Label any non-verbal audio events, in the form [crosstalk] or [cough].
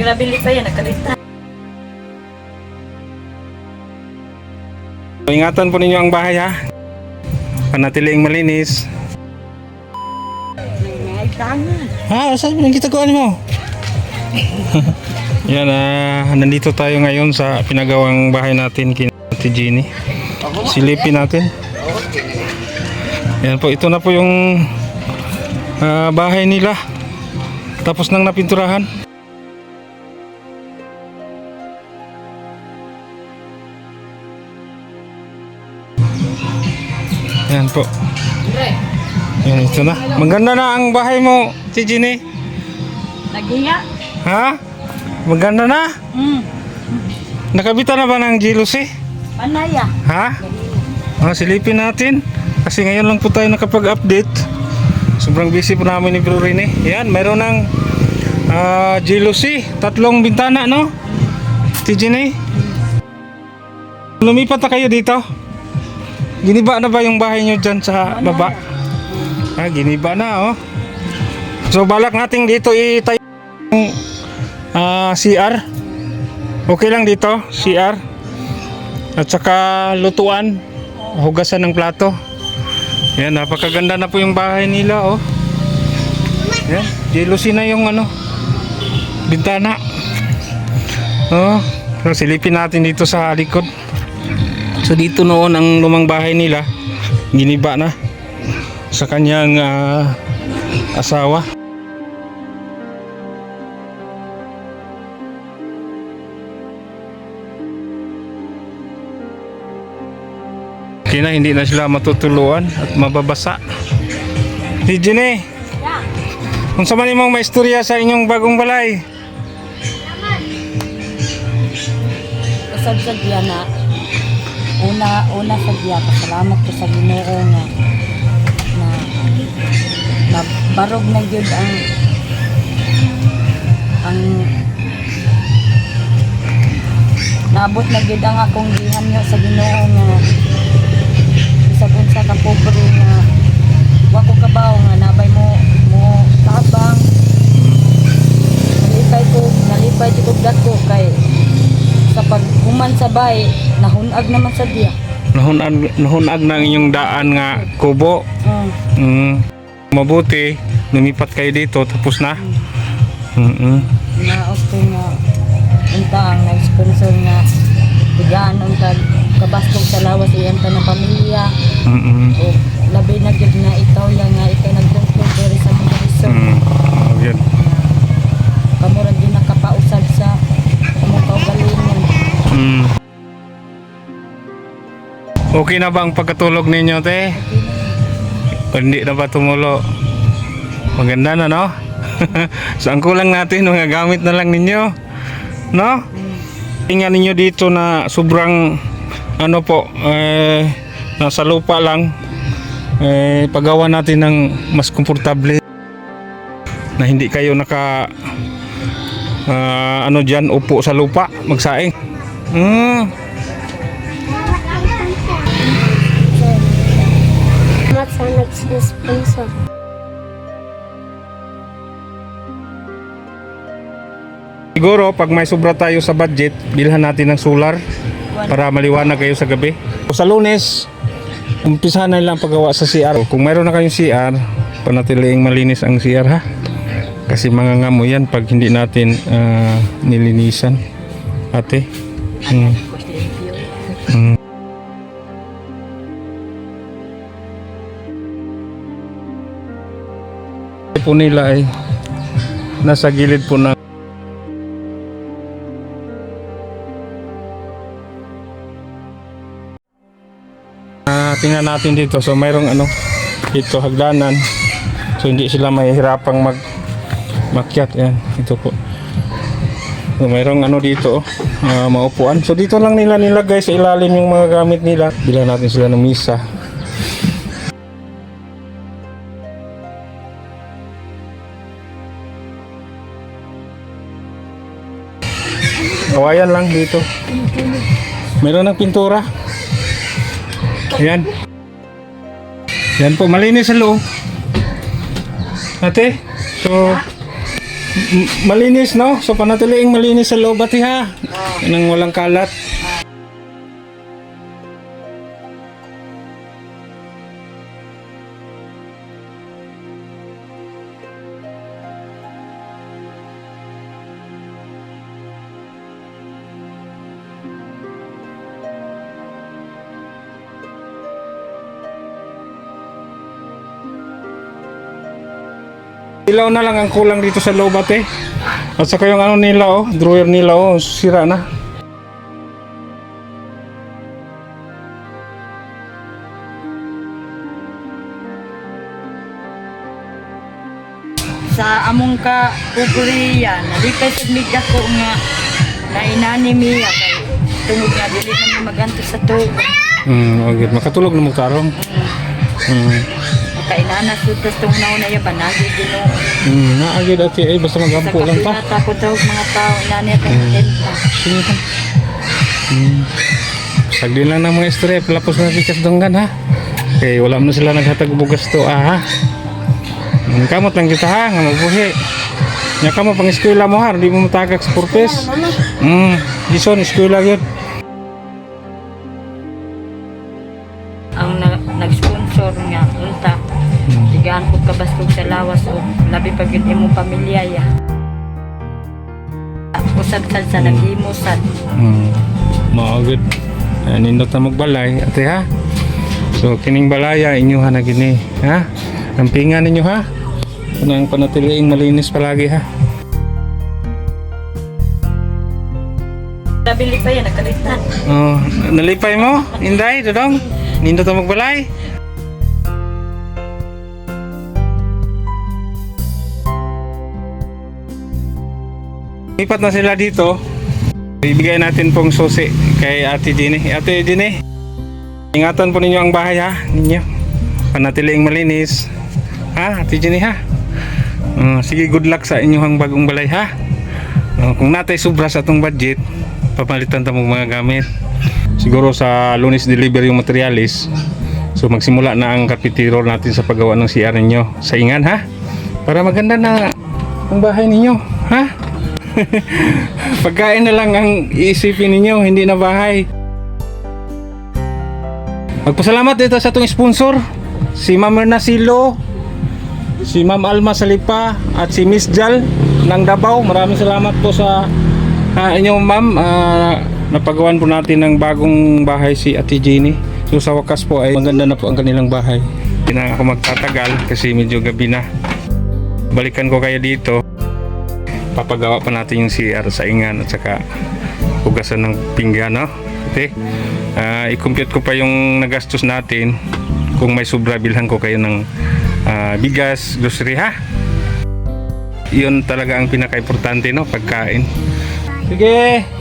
Ginabili pa yan, nakalita. Ingatan po ninyo ang bahay ha. Panatiliing malinis. Ha, saan mo kita ko mo? [laughs] Yan ah, nandito tayo ngayon sa pinagawang bahay natin kina Ate Jeannie. Silipin natin. Yan po, ito na po yung ah, bahay nila. Tapos nang napinturahan. Yan po. Yan, ito na. Maganda na ang bahay mo, Ate Jeannie. Nagiya? Ha? Maganda na? Hmm. Nakabita na ba ng jealousy? Panaya. Ha? Ah, silipin natin. Kasi ngayon lang po tayo nakapag-update. Sobrang busy po namin ni Bro Rene. Yan, mayroon ng ah, jealousy. Tatlong bintana, no? TJ Lumipat na kayo dito? Giniba na ba yung bahay nyo dyan sa baba? Ah, giniba na, oh. So, balak natin dito itayo yung ah, CR. Okay lang dito, CR. At saka lutuan, hugasan ng plato. Yan, napakaganda na po yung bahay nila, oh. Yan, jealousy na yung ano, bintana. Oh, silipin natin dito sa likod. So dito noon ang lumang bahay nila, giniba na sa kanyang ah, asawa. Kina hindi na sila matutuluan at mababasa. Di Jenny, kung sa man imong maistorya sa inyong bagong balay, Usab sa diya na una una sa diya pasalamat ko sa Ginoo nga na na barog na gyud ang ang naabot na gyud ang akong gihanyo sa Ginoo nga bisag unsa ka pobre nga wa ko kabaw nga nabay mo mo tabang. Nalipay ko nalipay ko dako kay sa paghuman sa bay nahunag naman sa diya nahunag, nahunag na inyong daan nga kubo. mm. Mm, mabuti, lumipat kayo dito tapos na. Mm-mm. na okay nga unta ang nag-sponsor nga bigaan ang kabastong sa lawas iyang tanang pamilya Mm-mm. o labi na gyud nga ikaw lang nga ikaw diri sa mga resort Mm. Oh, yan. kamurag din nakapausad Okay na ba ang pagkatulog ninyo, te? Hindi na ba tumulo? Maganda na, no? so, ang kulang natin, mga gamit na lang ninyo. No? Tingnan ninyo dito na sobrang, ano po, eh, nasa lupa lang. Eh, paggawa natin ng mas komportable na hindi kayo naka ah, ano diyan upo sa lupa magsaing. Mm. Sa nag-sponsor. Siguro pag may sobra tayo sa budget, bilhan natin ng solar para maliwanag kayo sa gabi. Sa lunes, umpisahan na lang paggawa sa CR. Kung mayroon na kayong CR, panatiliing malinis ang CR ha. Kasi mga ngamo yan pag hindi natin ah, nilinisan. Ate. Mm. Mm. Po nila ay nasa gilid po ng Ah, tingnan natin dito. So mayroong ano dito hagdanan. So hindi sila mahihirapang mag makyat yan. Ito po. So mayroong ano dito ah, maupuan. So dito lang nila nilagay sa ilalim yung mga gamit nila. Bila natin sila ng misa. Kawayan lang dito. Meron ng pintura. Ayan. Yan po, malinis sa loob. Ate, so, malinis no? So panatiliing malinis sa loob ati ha. Nang walang kalat. Ilaw na lang ang kulang dito sa loob ate. At saka yung ano nila oh, drawer nila oh, sira na. Sa among ka Korea, nalipay sa miga ko nga na inani miya kay tungod nga dili na mi maganto sa tubo. Hmm, okay. Makatulog na mo tarong. Hmm. Kainana sutas tong nauna ya banagi gino. Hmm, naagid ate ay basta magampo lang ta. Takot daw mga tao inani at ang tenta. Sige ka. Hmm. Sagdi lang na mga strep, lapos na bikas donggan ha. Okay, wala mo na sila naghatag bugas to ah ha. Hmm, kamot lang kita ha, nga mabuhi. Nya ka mo pang eskwela mo ha, di mo matagak sa purpose. Hmm, dison eskwela yun. Kabastog sa lawas o labi pag yun imong pamilya ya. Usab sad sa naghimo sad. Hmm. Maagad. Uh, nindot na magbalay, ate ha. So, kining balaya, inyuha na gini, ha? Lampingan ninyo ha. Unang panatiliing malinis palagi ha. Nabili pa yan, nakalitan. Oh, nalipay mo? Inday, dodong? Nindot na magbalay? Lipat na sila dito. Ibigay natin pong susi kay Ate Dini. Ate Dini, ingatan po ninyo ang bahay ha, ninyo. Panatiliing malinis. Ha, Ate Dini ha. Oh, sige, good luck sa inyong bagong balay ha. Oh, kung natay sobra sa atong budget, papalitan ta mga gamit. Siguro sa lunes deliver yung materialis. So magsimula na ang roll natin sa paggawa ng CR ninyo sa ingan ha. Para maganda na ang bahay ninyo, ha? [laughs] Pagkain na lang ang iisipin ninyo, hindi na bahay. Magpasalamat dito sa atong sponsor, si Ma'am Erna Silo, si Ma'am Alma Salipa, at si Miss Jal ng Davao. Maraming salamat po sa ah, inyong ma'am. Ah, napagawan po natin ng bagong bahay si Ate Jenny. So sa wakas po ay maganda na po ang kanilang bahay. Hindi na ako magtatagal kasi medyo gabi na. Balikan ko kayo dito papagawa pa natin yung CR sa ingan at saka hugasan ng pinggan no? Okay? Ah, i-compute ko pa yung nagastos natin kung may sobra bilhan ko kayo ng ah, bigas, grocery ha yun talaga ang pinaka-importante no pagkain sige